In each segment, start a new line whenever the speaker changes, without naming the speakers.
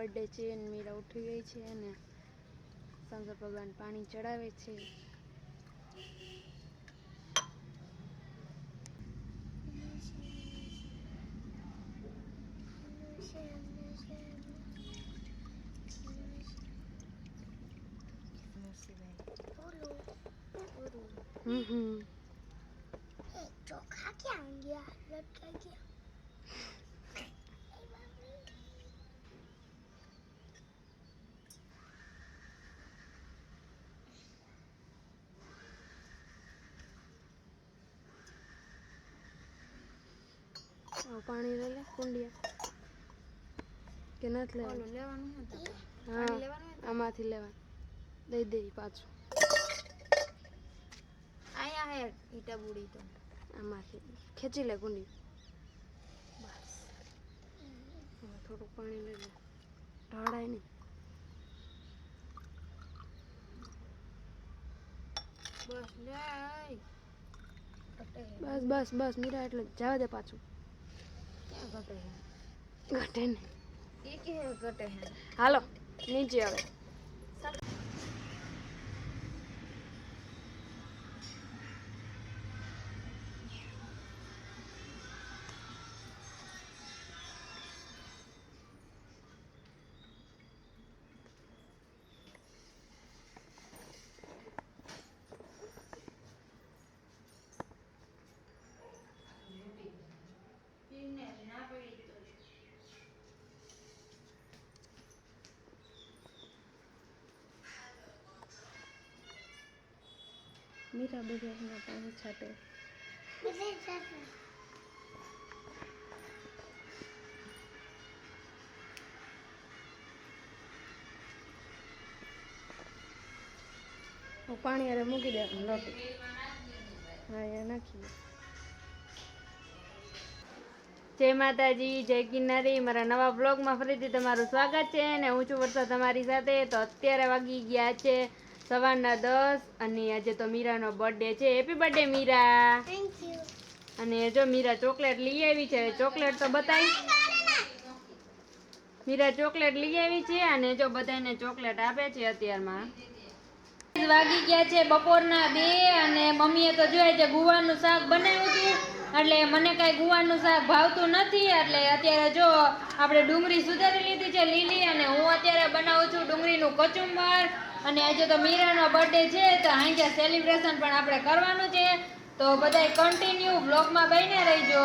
Birthday છે અને મીરા ઉઠી ગઈ છે અને શંકર ભગવાન પાણી ચડાવે છે. હમ હમ.
ચોખા ક્યાં ગયા? લટકા ગયા.
પાણી લઈ લે કુંડિયા. કે નથી લેવાનું.
લેવાનું
હા
લેવાનું
આમાંથી લેવાનું. દઈ દે પાછું.
અહીંયા હે ઈટા બુડી તો.
આમાંથી. ખેંચી લે કુંડી. બસ. થોડું પાણી લઈ લે. ઢળાય નહીં.
બસ આય.
બસ બસ બસ મીરા એટલે જવા દે પાછું.
ઘટે
ઘટે ને હાલો નીચે હવે મીરા એના પાણી છાંટે પાણી અરે મૂકી દે લોટી હા એ નાખી જય માતાજી જય કિન્નારી મારા નવા બ્લોગમાં ફરીથી તમારું સ્વાગત છે અને હું છું વર્ષા તમારી સાથે તો અત્યારે વાગી ગયા છે સવારના દસ અને આજે તો મીરાનો બર્થડે છે. Happy birthday Meera.
Thank you
અને જો મીરા ચોકલેટ લઈ આવી છે ચોકલેટ તો બતાવી મીરા ચોકલેટ લઈ આવી છે અને જો બધાને ચોકલેટ આપે છે અત્યારમાં. વાગી ગયા છે બપોરના બે અને મમ્મીએ તો જોયા છે ગુવારનું શાક બનાવ્યું હતું. એટલે મને કાંઈ ગુવારનું શાક ભાવતું નથી. એટલે અત્યારે જો આપણે ડુંગળી સુધારી લીધી છે લીલી અને હું અત્યારે બનાવું છું ડુંગળીનું કચુંબર. અને આજે તો મીરાનો બર્થડે છે, તો અહીંયા સેલિબ્રેશન પણ આપણે કરવાનું છે, તો બધાય કન્ટિન્યુ બ્લોગમાં બહીને રહીજો.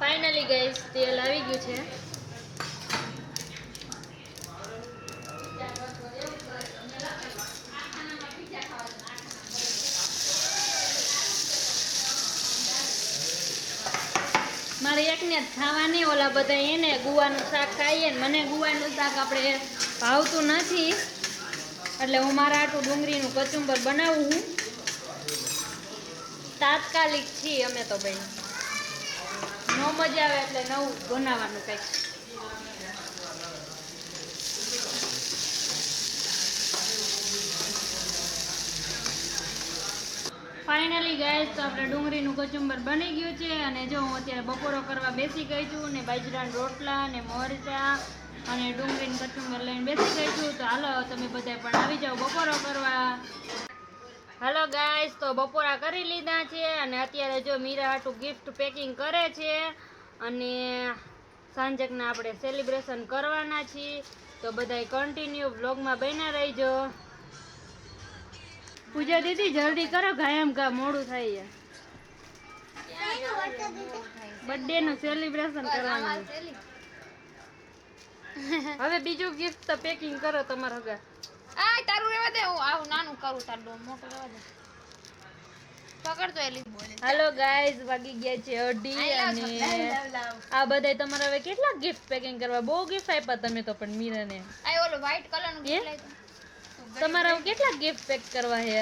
ફાઇનલી ગઈસ તેલ આવી ગયું છે. જ ખાવાની. ઓલા બધા એને ગુવાનું શાક ખાઈએ ને મને ગુવાનું શાક આપણે ભાવતું નથી. એટલે હું મારા આટલું ડુંગળીનું કચુંબર બનાવું હું. તાત્કાલિક છીએ અમે તો ભાઈ ન મજા આવે એટલે નવું બનાવવાનું કંઈક. ફાઇનલી ગાય તો આપણે ડુંગળીનું કચુંબર બની ગયું છે અને જો હું અત્યારે બપોરો કરવા બેસી ગઈ છું ને બાજરાના રોટલા ને મોરચા અને ડુંગળીનું કચુંબર લઈને બેસી ગઈ છું, તો હાલો, તમે બધા પણ આવી જાઓ બપોરો કરવા. હાલો ગાઈસ તો બપોરા કરી લીધા છે અને અત્યારે જો મીરા હાટું ગિફ્ટ પેકિંગ કરે છે અને સાંજકના આપણે સેલિબ્રેશન કરવાના છીએ, તો બધાય કન્ટિન્યુ વ્લોગમાં બન્યા રહીજો. પૂજા દીદી જલ્દી કરો ગાયમ કા મોડું થાય જાય બર્થડે નું સેલિબ્રેશન કરવાનું. હવે બીજું ગિફ્ટ તો પેકિંગ કરો તમારા હગા.
આ તારું રેવા દે હું આવું નાનું કરું તાર ડો મોટો રેવા દે. પકડતો એલી બોલે.
હાલો ગાઈઝ વાગી ગયા છે અઢી અને આ બધાય તમારે હવે કેટલા ગિફ્ટ પેકિંગ કરવા? બહુ ગિફ્ટ આપ્યા તમે તો પણ મીરાને.
આ ઓલો વ્હાઈટ કલરનું
એ? તમારે કેટલા ગિફ્ટ પેક કરવા
હા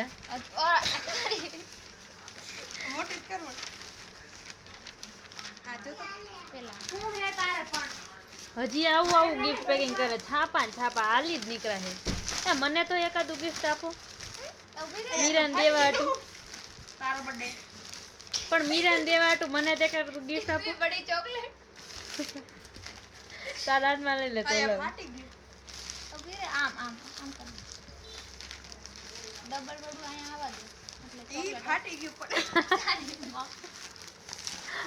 હજી આવું આવું ગિફ્ટ પેકિંગ કરે. છાપા ને છાપા, હાલી જ નીકળે છે. મને તો એકાદું ગિફ્ટ આપો. મીરાન દેવા હતું પણ મીરાન દેવા હતું મને તે ગિફ્ટ આપો.
બડી ચોકલેટ
તારા હાથમાં લઈ લે તો
આમ આમ. ડબલ બડું અહીંયા આવવા દે. એટલે ચોકલેટ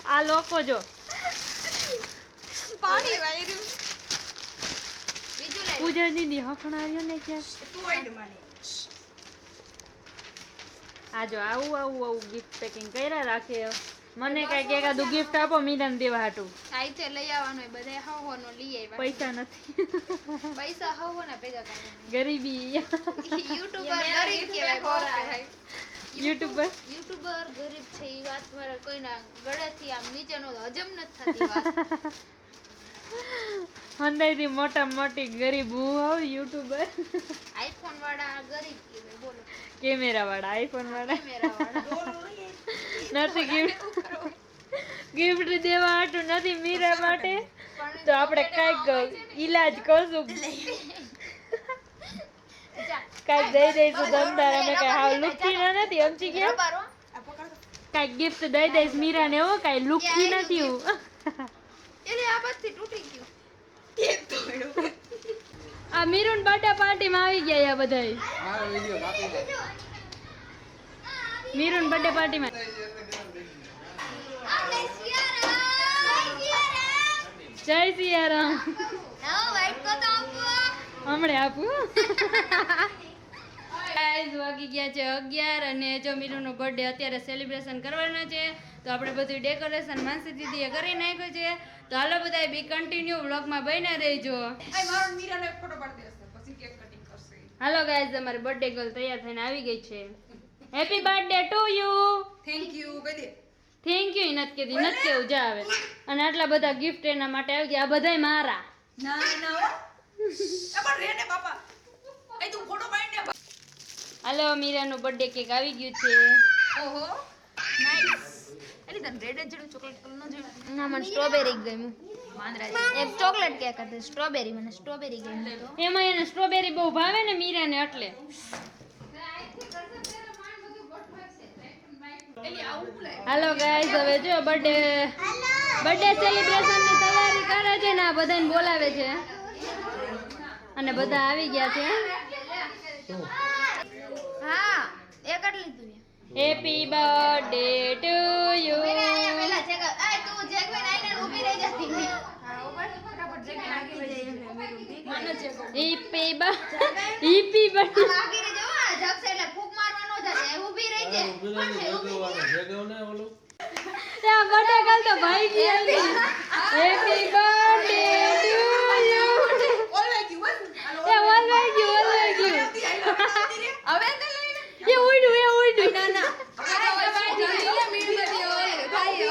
આ લોકો જો.
બીજું લઈ લે.
પૂજા દીદી હખણાર્યો ને ક્યાં? આ જો આવું આવું આવું ગિફ્ટ પેકિંગ કર્યા રાખે. મને કઈ કે કાદુ ગિફ્ટ આપો મીરાને દેવા હાટુ.
આઈ છે લઈ આવવાનું હોય બધે હવો નો લઈ આવ્યા.
પૈસા નથી.
પૈસા હવો ને ભેગા કરવાના.
ગરીબી.
યુટ્યુબર ગરીબ કહેવાય બોરા
યુટ્યુબર?
યુટ્યુબર ગરીબ છે એ વાત મારા કોઈના ગળેથી આમ નીચેનો હજમ નથી થતી વાત.
હંદાઈથી મોટા મોટી ગરીબ હું હોઉં યુટ્યુબર?
આઈફોન વાળા ગરીબ કેવાય બોલો.
કેમેરા વાળા આઈફોન વાળા
કેમેરા વાળા
નથી ગિફ્ટ ગિફ્ટ દેવા હાટુ નથી મીરા માટે. તો આપણે કાંઈક ઈલાજ કરશું. કાંઈક દઈ દઈશું ધંધા અમે કઈ હાવ લુખી ના નથી સમજી ગયા?
રબારો
ગિફ્ટ દઈ દઈશ મીરાને હો કઈ લુકી નથી હું.
એટલે આ બધથી તૂટી ગયું.
આ મીરુન બર્થડે પાર્ટીમાં આવી ગયા બધા બધાય. મીરુન બર્થડે પાર્ટીમાં જય સિયારામ હમણે આપું. ગાઈઝ વાગી ગયા છે અગિયાર અને જો મીરુનો બર્થડે અત્યારે સેલિબ્રેશન કરવાના છે તો આપણે બધું ડેકોરેશન માનસી દીદીએ કરી નાખ્યું છે. તો હાલો બધા બી કન્ટિન્યુ વ્લોગમાં બન્યા રહેજો. હાલો ગાઈઝ અમારી બર્થડે ગર્લ તૈયાર થઈને આવી ગઈ છે. Happy birthday to you
thank you કહી
થેન્ક યુ નથી કીધી નથી કેવું જા આવે. અને આટલા બધા ગિફ્ટ એના માટે આવી ગયા આ બધાય મારા.
ના ના હો. પણ રે ને બાપા. એ તું ફોટો પાડી ને
હાલો મીરાનું બર્થડે કેક આવી ગયું છે.
ઓહો નાઈસ એટલે તને રેડ જેડું ચોકલેટ કલર નો જેવું
ના મને સ્ટ્રોબેરી ગમ્યું.
વાંદરા
એક ચોકલેટ કેક હતી સ્ટ્રોબેરી મને સ્ટ્રોબેરી ગમી
એમાં એને સ્ટ્રોબેરી બહુ ભાવે ને મીરાને એટલે. હાલો ગાઈઝ હવે જો બર્થડે બર્થડે સેલિબ્રેશનની તૈયારી કરે છે ને આ બધાને બોલાવે છે. અને બધા આવી ગયા છે.
હા એક જ લીધું
હેપી બર્થડે ટુ યુ
પેલા અહીંયા આ તું જગવેન આઈને ઊભી રહી જતી આગળ એટલે
ત્યાં બર્થડે કાલ તો ભાઈ ગઈ હેપી બર્થડે ટુ યુ
ઓલવાઈ ગયું બસ
એ ઓલવાઈ ગયું ઓલવાઈ ગયું
હવે તો લઈને
એ ઉડ્યું એ ઉડ્યું
ના ના હવે તો ભાઈ જલ્દી મીણબત્તી હોય ભાઈ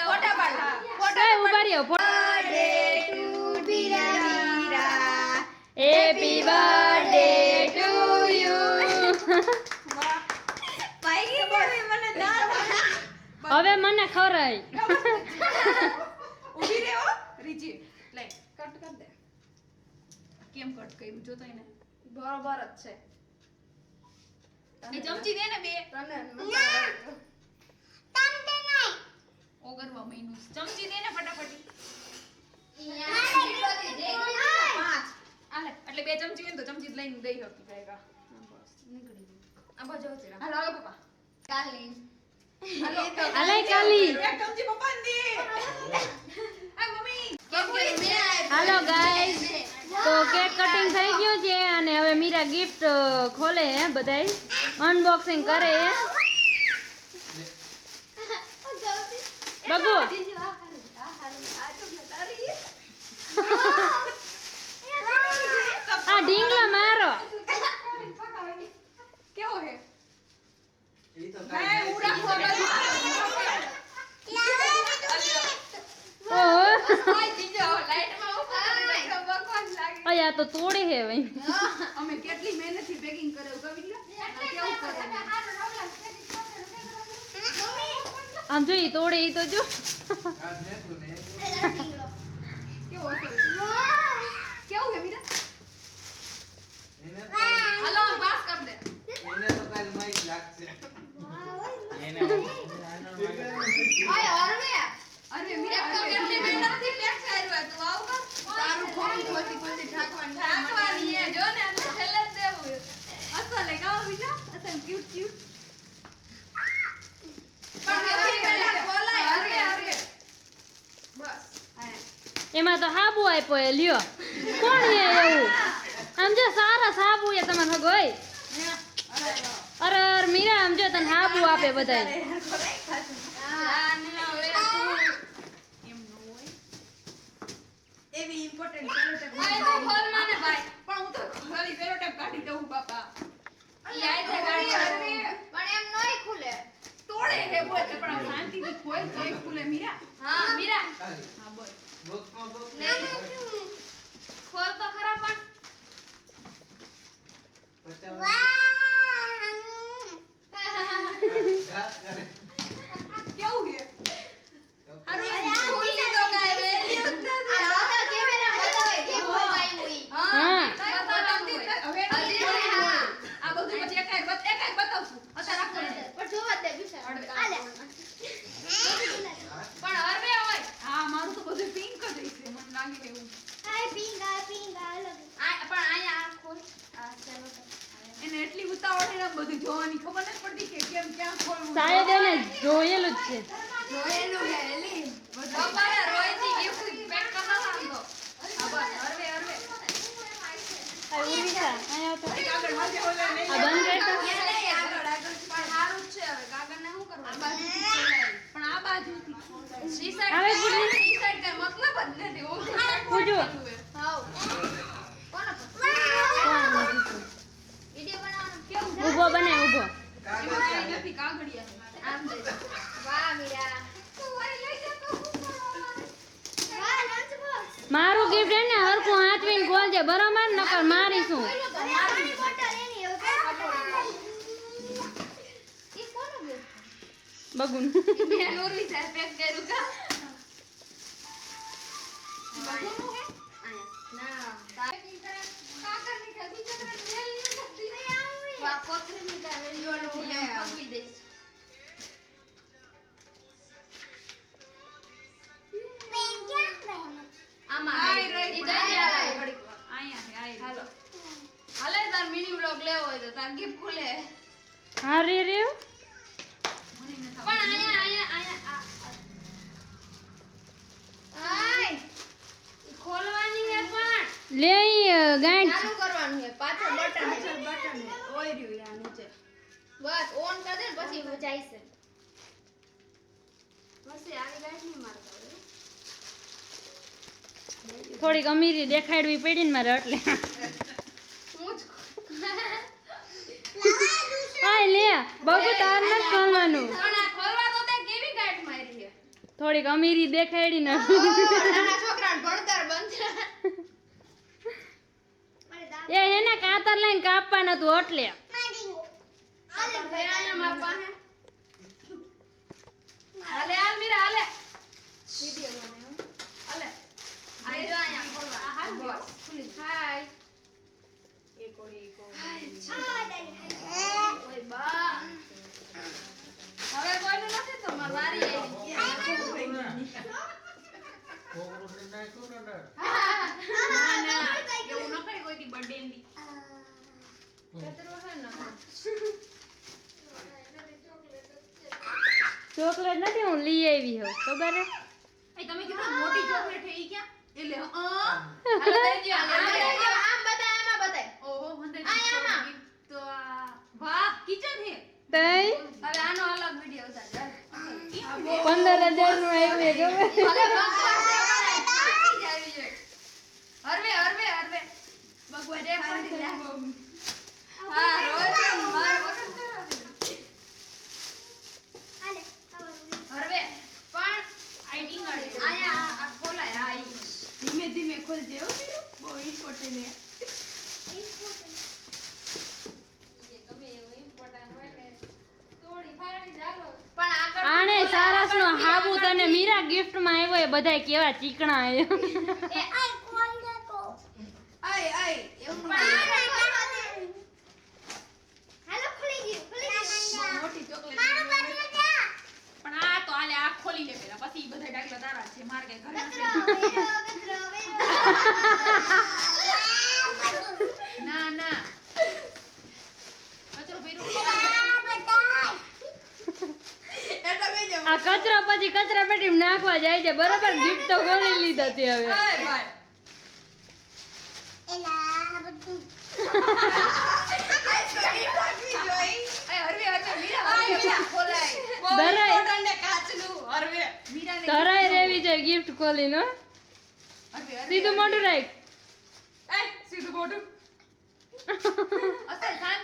ફોટા પાડ
કાંઈ ઊભા રહ્યો હેપી બર્થડે ટુ યુ
ભાઈ કે બોલે મને ના
હવે મને ખરાય
ઊભી રહે હો રીજી લે કટ કર દે કેમ કટ કર્યું? જો તો એને.
બરોબર જ છે.
એ ચમચી દે ને બે. ઓગરવા મહિનું ચમચી દે ને ફટાફટી. પાંચ. આલે. એટલે બે ચમચી હોય તો ચમચી લઈને દઈ હતી ભેગા. બસ નીકળી આ બાજુ હાલો પપ્પા.
કાલી.
હાલો
કાલી.
એક ચમચી પપ્પા ને દે આ મમ્મી
હાલો ગાઈસ તો કેક કટિંગ થઈ ગયું છે અને હવે મીરા ગિફ્ટ ખોલે હે બધાય. અનબોક્સિંગ કરે હે. બગુ. આ ઢીંગલા મારો.
કેવો હે? નહીં, હું રાખવા બાજુ.
ઓહો
ઓય, જીજો, લાઈટમાં ઊભા રહી તો બકવાસ લાગે.
અય આ તો તોડે હે ભાઈ.
અમે કેટલી મહેનતથી પેકિંગ કર્યું કવિ લે કેવું કરે
આમ જો ઈ તોડે ઈ તો જો.
કેવો હતો કેવું હે મીરા હાલો પાસ કર દે
આપ્યો એ લ્યો. કોણ એ એવું? આમ જો સારા સાબુ એ તમારે હગો હોય અરે અરે મીરા આમ જો તને સાબુ આપે બધા
એવી important cellotape
ભાઈ તો ખોલમાં ભાઈ.
પણ હું તો ખાલી cellotape કાઢી દઉં બાપા.
ઈ આઈ તે ગાડી આવે. પણ એમ નોય ખુલે.
તોડે હે બોલ પણ શાંતિથી ખોલ તોય ખુલે મીરા.
હા
બોલ
ખોલ તો ખરા પણ
કેવું હે
ખુલી તો કાંઈ વેલ્યુ જ નથી.
હા
બતાવતી જ નથી. હવે
હજી
નહીં
નહીં, હા.
આ બધું પછી એકાએક બત- એકાએક બતાવશું અત્યારે રાખો
પણ હરવે હોય
હા મારું તો બધું પિંક જ હશે મને લાગે એવું
આ પણ અહીંયા આ ખોલ. આ ચાલો
એને એટલી ઉતાવળ એને બધું જોવાની ખબર નથી પડતી કે કેમ ક્યાં ખોલવું.
સાહેબ એને જોયેલું જ છે.
જોયેલું હે એલી. બધું
રોયથી gift pack કરતા હતા આમ તો.
હરવે હરવે.
આ.
આગળ વાંચે ઓલા નહીં.
આ બંધ રહેતો?
આગળ, આગળ. પણ સારું જ છે હવે. કાગળને શું કરવાનું?
પણ આ બાજુથી.
આવે
કાંઈ-
ગુડલી?
ઈ side મતલબ જ નથી. ઓલું
પૂજો.
હાવ.
કોણ
વિડિયો બનાવવાનું કેવું છે?
ઊભો બને ઊભો
એમાં નથી કાગળિયા
આમ દે. વાહ મીરા.
મારું ગિફ્ટ એને હરખું હાથવીને ખોલજે. બરાબર? નકર મારીશું.
રહી.
હાલો. હાલે. તાર મિની વ્લોગ લેવો હોય તો તાર ગિફ્ટ ખુલે.
હા રે રે.
મને
પણ અહીંયા અહીંયા અહીંયા આ- આ. આય. ઈ ખોલવાની હે પણ
લે ઈ, અ, ગાંઠ
ચાલુ કરવાનું પાછળ બટન છે
બટન ઓય રહ્યું યા નીચે.
બસ ઓન કરી દે ને પછી જાય છે પછી આવી ગાઈડ નહીં મારતા
થોડીક અમીરી દેખાડવી પડી ને મારે એટલે
હું જ
આય લે બગુ તાર
ન તો તે છે?
થોડીક અમીરી દેખાડી ના. એ એને કાતર લઈને કાપવા નતું એટલે
હાલે હાલ મીરા હાલે વિડિયો બનાવ્યો હાલે આ જો અહીંયા ખોલવા આ હાલ બસ ખુલી હાય
એક ઓળી, એક ઓળી.
ઓય બા હવે કોઈનું નથી તો માર વારી આવી
ના, ના, એવું ન કરે કોઈથી birthday ની.
કચરો છે ને
ચોકલેટ નથી હું આવી ખબર હે?
એ તમે કીધું મોટી ચોકલેટ છે ઈ ક્યાં? એટલે અ,
હાલો દ્યો આમ બતાય આમાં બતાય
ઓહો,
હંદે આમાં.
તો આ, વાહ, કિચન હે?
તઈ?
હવે આનો અલગ વિડિયો ઉતાર
પંદર હજારનું આવ્યું
હે ગમે હરવે હરવે હરવે. ભગવાન રે પડી જા હા રોજ માર વગર કરો. હરવે પણ
આ ટીંગાડી દે.
આયા આ- આ ખોલાય આ ઈ.
ધીમે ધીમે ખોલજે હો બીરું. બહુ important છે.
ગમે એવું important હોય ને તોડી ફાડી જાગો. પણ આગળ
આણે સારસ નો હાબુ તને મીરા ગિફ્ટમાં આવ્યો એ બધાય કેવા ચીકણા આવ્યો
એ
આય, આય, એવું ન
પણ
કરે.
આગળ
મોટી ચોકલેટ પણ આ તો આલે આ ખોલી લે પેલા પછી ઈ બધા ડાકલા તારા જ છે માર કઈ ઘરે નથી. ના ના કચરો ભર્યો. એટલે બેજો.
આ કચરો પછી કચરા પેટી નાખવા જાય છે બરાબર ગિફ્ટ તો ખોલી લીધા તે હવે
આય ભાઈ એ હરવે હરવે મીરા હરવે મીરા ખોલાય
ધરાય રેવી જોઈએ ગિફ્ટ
હરવે
સીધું મોઢું રાખ
સીધું મોઢું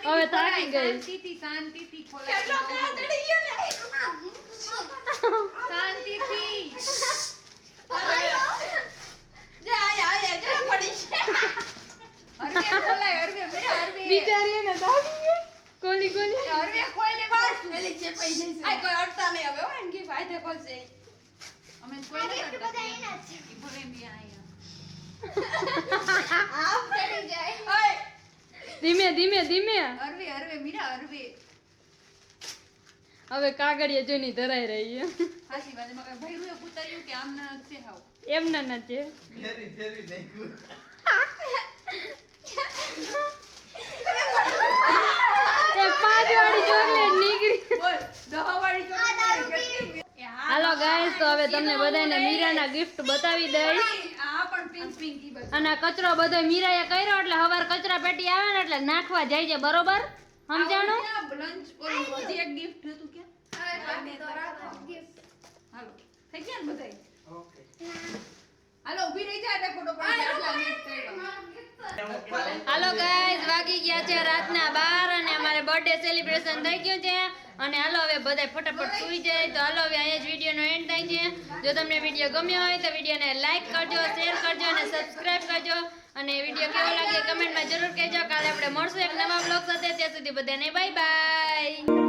હવે થાકી ગઈ.
શાંતિથી શાંતિથી ખોલાય
કેટલો કાળ ચડી ગયો ને
શાંતિથી
જા આયા આયા જા પડી છે
હરવે ખોલાય હરવે મીરા હરવે
બિચારી એને થાકી ગઈ. કોલી કોલી
એ હરવે ખોલે
બસ એલી જે પઈ જઈશે આ કોઈ અડતા નહીં હવે હો એમ કે ફાયદે ખોલશે
અમે કોઈ નથી
બધા
કરતા
એના જ છે.
ઈ ભલે એમ બી આયા
આમ ચડી જાય ઓય
ધીમે ધીમે ધીમે
હરવે હરવે મીરા હરવે
હવે કાગળિયા જોઈને ધરાઈ રહી છે.
વાત એમાં કઈ પૂછાયું કે આમ ના છે હાવ.
એમના ના છે હાલો ગાઈસ તો હવે તમને બધાને મીરાના ગિફ્ટ બતાવી દઈશ.
આ પણ પિંક પિંક ઈ બસ
અને કચરો બધો મીરાએ કર્યો એટલે હવાર કચરા પેટી આવે ને એટલે નાખવા જાય છે બરોબર? સમજાણું?
લંચ એક ગિફ્ટ હતું કે હાલો થઈ
ગાઈસ વાગી ગયા છે રાતના બાર અને અમારે બર્થડે સેલિબ્રેશન થઈ ગયું છે. અને હાલો હવે બધાય ફટાફટ સુઈ જાય. તો હાલો હવે અહીંયા જ વિડીયોનો એન્ડ થાય છે. જો તમને વીડિયો ગમ્યો હોય તો વિડીયોને લાઈક કરજો શેર કરજો અને સબસ્ક્રાઇબ કરજો. અને વીડિયો કેવો લાગે કમેન્ટમાં જરૂર કહેજો. કાલે આપણે મળશું એક નવા બ્લોગ સાથે. ત્યાં સુધી બધાને બાય બાય